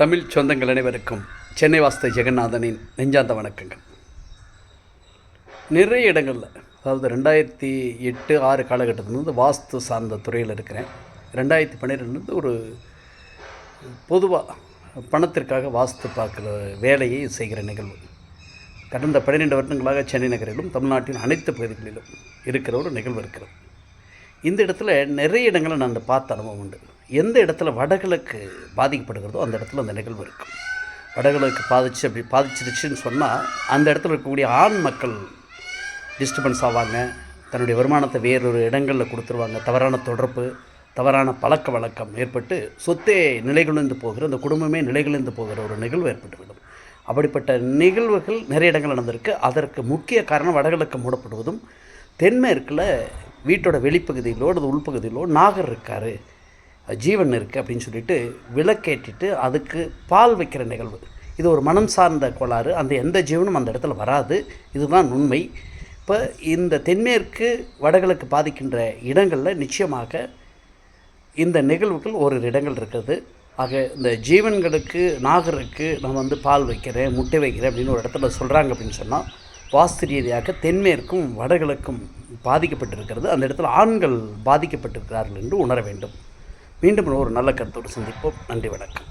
தமிழ் சொந்தங்கள் அனைவருக்கும் சென்னை வாஸ்தை ஜெகநாதனின் நெஞ்சாந்த வணக்கங்கள். நிறைய இடங்களில் அதாவது ரெண்டாயிரத்தி எட்டு ஆறு காலகட்டத்திலேருந்து வாஸ்து சார்ந்த துறையில் இருக்கிறேன். ரெண்டாயிரத்தி பன்னிரெண்டுலேருந்து ஒரு பொதுவாக பணத்திற்காக வாஸ்து பார்க்குற வேலையை செய்கிற நிகழ்வு. கடந்த பன்னிரெண்டு வருடங்களாக சென்னை நகரிலும் தமிழ்நாட்டின் அனைத்து பகுதிகளிலும் இருக்கிற ஒரு நிகழ்வு இருக்கிறது. இந்த இடத்துல நிறைய இடங்களை நான் அந்த பார்த்த அனுபவம் உண்டு. எந்த இடத்துல வடகிழக்கு பாதிக்கப்படுகிறதோ அந்த இடத்துல அந்த நிகழ்வு இருக்கும் வடகிழக்கு பாதிச்சு அப்படி பாதிச்சிருச்சுன்னு சொன்னால் அந்த இடத்துல இருக்கக்கூடிய ஆண் மக்கள் டிஸ்டர்பன்ஸ் ஆவாங்க. தன்னுடைய வருமானத்தை வேறொரு இடங்களில் கொடுத்துருவாங்க. தவறான தொடர்பு தவறான பழக்க வழக்கம் ஏற்பட்டு சொத்தே நிலைகுலைந்து போகிற அந்த குடும்பமே நிலைகுலைந்து போகிற ஒரு நிகழ்வு ஏற்பட்டுவிடும். அப்படிப்பட்ட நிகழ்வுகள் நிறைய இடங்கள் நடந்திருக்கு. அதற்கு முக்கிய காரணம் வடகிழக்கு மூடப்படுவதும் தென்மேற்கில் வீட்டோட வெளிப்பகுதியிலோ அல்லது உள்பகுதியிலோ நாகர் இருக்கார். ஜீவன் இருக்குது அப்படின்னு சொல்லிட்டு விளக்கேற்றிட்டு அதுக்கு பால் வைக்கிற நிகழ்வு. இது ஒரு மனம் சார்ந்த கோளாறு. அந்த எந்த ஜீவனும் அந்த இடத்துல வராது. இதுதான் உண்மை. இப்போ இந்த தென்மேற்கு வடகிழக்கு பாதிக்கின்ற இடங்களில் நிச்சயமாக இந்த நிகழ்வுகள் ஓரிரு இடங்கள் இருக்கிறது ஆக இந்த ஜீவன்களுக்கு நாகருக்கு நான் வந்து பால் வைக்கிறேன் முட்டை வைக்கிறேன் அப்படின்னு ஒரு இடத்துல சொல்கிறாங்க அப்படின்னு சொன்னால் வாஸ்து ரீதியாக தென்மேற்கும் வடகிழக்கும் பாதிக்கப்பட்டிருக்கிறது. அந்த இடத்துல ஆண்கள் பாதிக்கப்பட்டிருக்கிறார்கள் என்று உணர வேண்டும். மீண்டும் ஒரு நல்ல கருத்தோடு சந்திப்போம். நன்றி வணக்கம்.